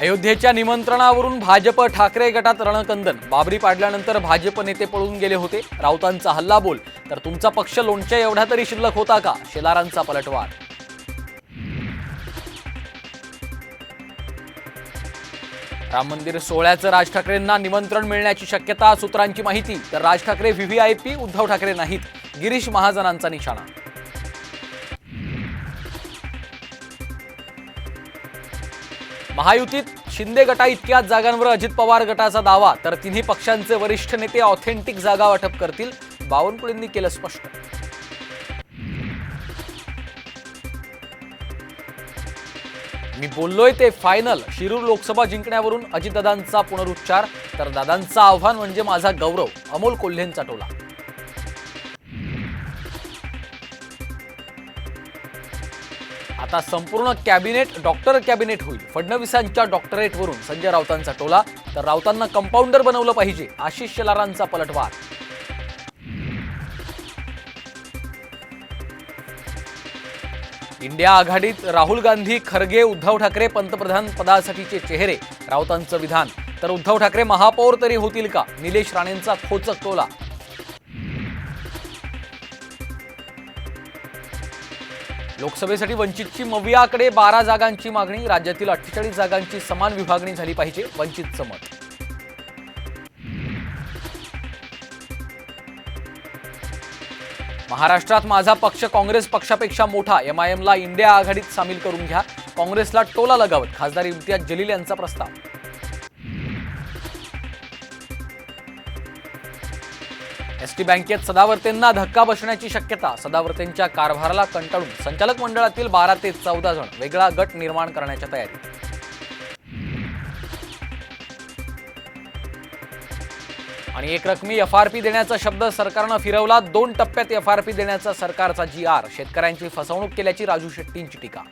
अयोध्येच्या निमंत्रणावरून भाजप ठाकरे गटात रणकंदन. बाबरी पाडल्यानंतर भाजप नेते पळून गेले होते. राऊतांचा हल्ला बोल तर तुमचा पक्ष लोणच्या एवढा तरी शिल्लक होता का? शेलारांचा पलटवार. राम मंदिर सोहळ्याचं राज ठाकरेंना निमंत्रण मिळण्याची शक्यता सूत्रांची माहिती. तर राज ठाकरे व्हीव्हीआयपी उद्धव ठाकरे नाहीत. गिरीश महाजनांचा निशाणा. महायुतीत शिंदे गटा इतक्याच जागांवर अजित पवार गटाचा दावा तर तिन्ही पक्षांचे वरिष्ठ नेते ऑथेंटिक जागा वाटप करतील बावनकुळेंनी केलं स्पष्ट. मी बोललोय ते फायनल शिरूर लोकसभा जिंकण्यावरून अजितदादांचा पुनरुच्चार तर दादांचं आव्हान म्हणजे माझा गौरव अमोल कोल्हेंचा टोला. आता संपूर्ण कॅबिनेट डॉक्टर कॅबिनेट होईल. फडणवीसांच्या डॉक्टरेटवरून संजय राऊतांचा टोला तर राऊतांना कंपाऊंडर बनवलं पाहिजे आशिष शेलारांचा पलटवार. इंडिया आघाडीत राहुल गांधी खरगे उद्धव ठाकरे पंतप्रधान पदासाठीचे चेहरे राऊतांचं विधान. तर उद्धव ठाकरे महापौर तरी होतील का? निलेश राणेंचा खोचक टोला. लोकसभेसाठी वंचितची मवियाकडे बारा जागांची मागणी राज्यातील अठ्ठेचाळीस जागांची समान विभागणी झाली पाहिजे वंचितचं मत महाराष्ट्रात माझा पक्ष काँग्रेस पक्षापेक्षा मोठा एमआयएमला इंडिया आघाडीत सामील करून घ्या. काँग्रेसला टोला लगावत खासदार इम्तियाज जलील यांचा प्रस्ताव. एसटी बँकेत सदावर्तेंना धक्का बसण्याची शक्यता सदावर्तेंच्या कारभाराला कंटाळून संचालक मंडळातील बारा ते चौदा जण वेगळा गट निर्माण करण्याच्या तयारीत आणि एक रकमी एफ आर पी देण्याचा शब्द सरकारनं फिरवला दोन टप्प्यात एफ आर पी देण्याचा सरकारचा जी आर शेतकऱ्यांची फसवणूक केल्याची राजू शेट्टींची टीका.